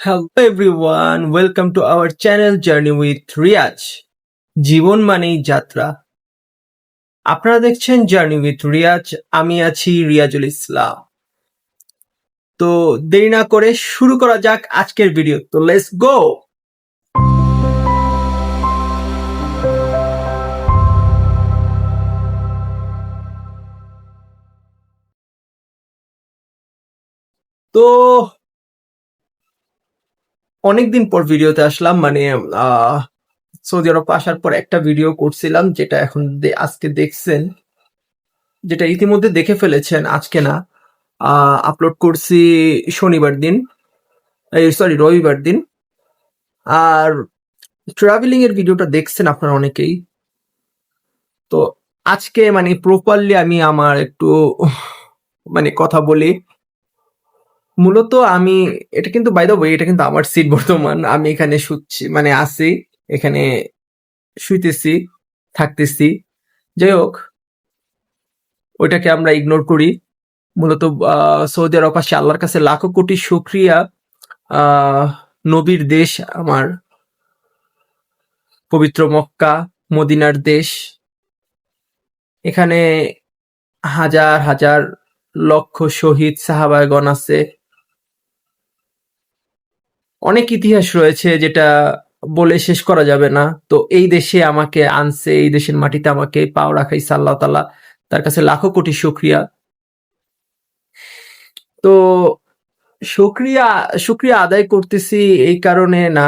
Hello everyone, welcome to our channel Journey with Riaz জীবন মানেই যাত্রা আপনারা দেখছেন জার্নি উইথ রিয়াজ আমি আছি রিয়াজুল ইসলাম তো দেরি না করে শুরু করা যাক আজকের ভিডিও তো লেটস গো তো অনেকদিন পর ভিডিওতে আসলাম মানে সৌদি আরব আসার পর একটা ভিডিও করছিলাম যেটা এখন আজকে দেখছেন, যেটা ইতিমধ্যে দেখে ফেলেছেন, আজকে না আপলোড করছি শনিবার দিন এই সরি রবিবার দিন। আর ট্রাভেলিং এর ভিডিওটা দেখছেন আপনারা অনেকেই। তো আজকে মানে প্রপারলি আমি আমার একটু মানে কথা বলি। মূলত আমি এটা কিন্তু বাই দ্য ওয়ে এটা কিন্তু আমার সিট বর্তমান। আমি এখানে শুচ্ছি মানে আছি এখানে শুইতেছি থাকতেছি। যাই হোক ওইটাকে আমরা ইগনোর করি। মূলত সৌদি আরব আসে আল্লাহর কাছে লাখো কোটি শুক্রিয়া। আহ, নবীর দেশ আমার। পবিত্র মক্কা মদিনার দেশ। এখানে হাজার হাজার লক্ষ শহীদ সাহাবায়গণ আছে। অনেক ইতিহাস রয়েছে যেটা বলে শেষ করা যাবে না। তো এই দেশে আমাকে আনছে, এই দেশের মাটিতে আমাকে পাও রাখাই আল্লাহ তালা তার কাছে লাখো কোটি শুক্রিয়া। তো শুক্রিয়া শুক্রিয়া আদায় করতেছি এই কারণে না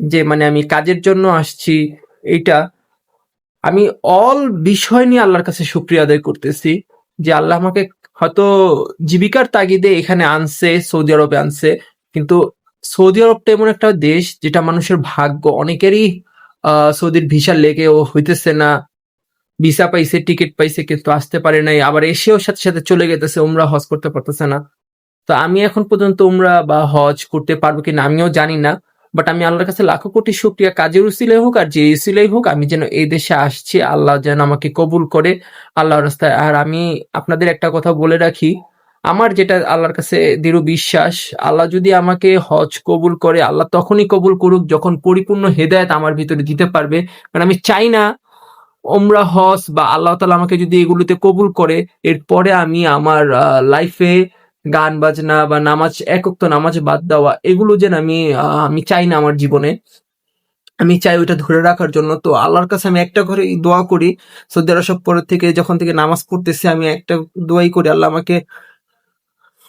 যে মানে আমি কাজের জন্য আসছি এইটা। আমি অল বিষয় নিয়ে আল্লাহর কাছে শুক্রিয়া আদায় করতেছি যে আল্লাহ আমাকে হয়তো জীবিকার তাগিদে এখানে আনছে, সৌদি আরবে আনছে, কিন্তু সৌদি আরবটা এমন একটা দেশ যেটা মানুষের ভাগ্য, অনেকেরই সৌদির ভিসা লেগে ও হইতেছে না, ভিসা পাইছে, টিকিট পাইছে, কিন্তু আসতে পারে নাই, আবার এসেও সাথে সাথে চলে গেতেছে, উমরা হজ করতে পারতেছে না। তো আমি এখন পর্যন্ত উমরা বা হজ করতে পারব কিনা আমিও জানি না বাট আমি আল্লাহর কাছে লাখো কোটি শুক্রিয়া, কাজের উসিলাই হোক আর যে উসিলাই হোক, আমি যেন এই দেশে আসছি, আল্লাহ যেন আমাকে কবুল করে, আল্লাহর রাস্তায়। আর আমি আপনাদের একটা কথা বলে রাখি আমার যেটা আল্লাহর কাছে দৃঢ় বিশ্বাস, আল্লাহ যদি আমাকে হজ কবুল করে, আল্লাহ তখনই কবুল করুক যখন পরিপূর্ণ হেদায়েত আমার ভিতরে দিতে পারবে। কারণ আমি চাই না ওমরা হজ বা আল্লাহ তালা আমাকে যদি এগুলোতে কবুল করে, এরপরে আমি আমার লাইফে গান বাজনা বা নামাজ একক নামাজ বাদ দেওয়া, এগুলো যেন আমি আমি চাই না আমার জীবনে। আমি চাই ওইটা ধরে রাখার জন্য। তো আল্লাহর কাছে আমি একটা করে দোয়া করি। সৌদি আরব পরের থেকে যখন থেকে নামাজ পড়তেছি, আমি একটা দোয়াই করি, আল্লাহ আমাকে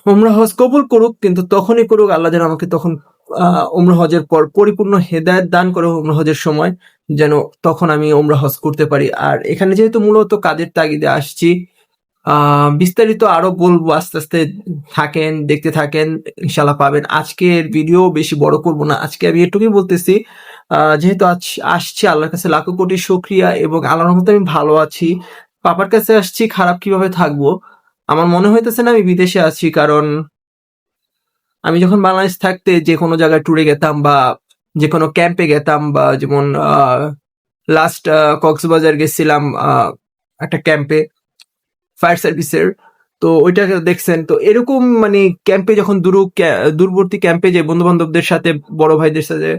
উমরা হজ কবুল করুক, কিন্তু তখনই করুক, আল্লাহ যেন আমাকে তখন উমরা হজের পর পরিপূর্ণ হেদায়েত দান করে উমরা হজের সময়, যেন তখন আমি উমরা হজ করতে পারি। আর এখানে যেহেতু মূলত কাজের তাগিদে আসছি বিস্তারিত আরও বলব, আস্তে আস্তে থাকেন, দেখতে থাকেন ইনশাল্লাহ পাবেন। আজকের ভিডিও বেশি বড় করব না, আজকে আমি এটুকুই বলতেছি যেহেতু আজ আসছি, আল্লাহর কাছে লাখো কোটি শুক্রিয়া এবং আল্লাহর রহমতে আমি ভালো আছি। পাপার কাছে আসছি, খারাপ কীভাবে থাকব? আমার মনে হইতেছে না আমি বিদেশে আছি, কারণ আমি যখন বাংলাদেশ থাকতে যে কোনো জায়গায় ট্যুরে গেতাম বা যে কোনো ক্যাম্পে গেতাম বা যেমন লাস্ট কক্সবাজার গেছিলাম একটা ক্যাম্পে ফায়ার সার্ভিসের তো ওইটা দেখছেন, তো এরকম মানে ক্যাম্পে যখন দূর দূরবর্তী ক্যাম্পে যে বন্ধু বান্ধবদের সাথে, বড় ভাইদের সাথে,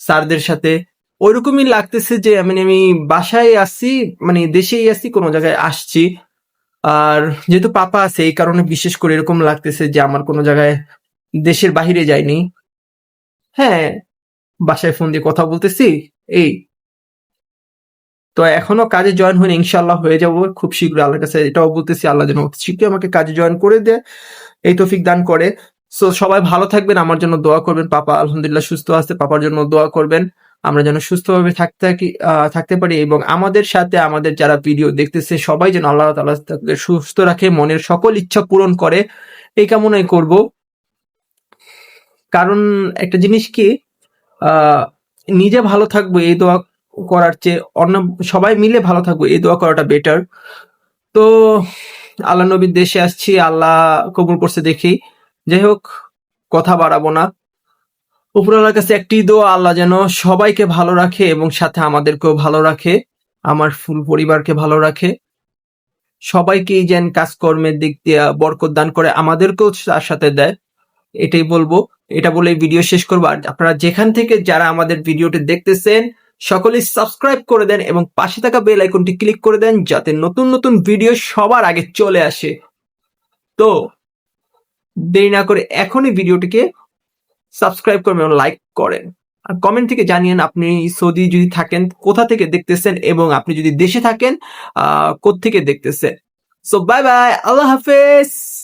স্যারদের সাথে, ওইরকমই লাগতেছে যে মানে আমি বাসায় আসছি মানে দেশেই আসছি কোনো জায়গায় আসছি। আর যেহেতু পাপা আছে, এই কারণে বিশেষ করে এরকম লাগতেছে যে আমার কোনো জায়গায় দেশের বাহিরে যায়নি। হ্যাঁ বাসায় ফোন দিয়ে কথা বলতেছি। এই। তো এখনও কাজে জয়েন হয়নি ইনশাল্লাহ হয়ে যাব খুব শীঘ্র। আল্লাহর কাছে এটাও বলতেছি, আল্লাহ যেন অতি শীঘ্রই আমাকে কাজে জয়েন করে দেয়। এই তফিক দান করে। সো সবাই ভালো থাকবেন, আমার জন্য দোয়া করবেন। পাপা আলহামদুলিল্লাহ সুস্থ আছে, পাপার জন্য দোয়া করবেন। আমরা যেন সুস্থভাবে থাকতে থাকি থাকতে পারি এবং আমাদের সাথে আমাদের যারা ভিডিও দেখতেছে, সবাই যেন আল্লাহ তাআলা তাদের সুস্থ রাখে, মনের সকল ইচ্ছা পূরণ করে। এই কামনাই করব। কারণ একটা জিনিস কি নিজে ভালো থাকব, এই দোয়া করার চেয়ে অন্য সবাই মিলে ভালো থাকব, এই দোয়া করাটা বেটার তো, আল্লাহ নবীর দেশে আসছি, আল্লাহ কবুল করছে দেখি। যাই হোক কথা বাড়াবো না। উপরওয়ালার কাছে একটি দোয়া, আল্লাহ যেন সবাইকে ভালো রাখে এবং সাথে আমাদেরকেও ভালো রাখে, আমার ফুল পরিবারকে ভালো রাখে। সবাইকেই যেন কাজকর্মের দিক দিয়ে বরকত দান করে, আমাদেরকেও তার সাথে দেয়। এটাই বলব। এটা বলে ভিডিও শেষ করব। আর আপনারা যেখান থেকে যারা আমাদের ভিডিওটি দেখতেছেন, সকলেই সাবস্ক্রাইব করে দেন এবং পাশে থাকা বেল আইকনটি ক্লিক করে দেন, যাতে নতুন নতুন ভিডিও সবার আগে চলে আসে। তো দেরি না করে এখনই ভিডিওটিকে সাবস্ক্রাইব করবেন এবং লাইক করেন। আর কমেন্ট থেকে জানিয়েন আপনি সৌদি যদি থাকেন, কোথা থেকে দেখতেছেন এবং আপনি যদি দেশে থাকেন, আহ থেকে দেখতেছেন। সো বাই বাই আল্লাহ হাফেজ!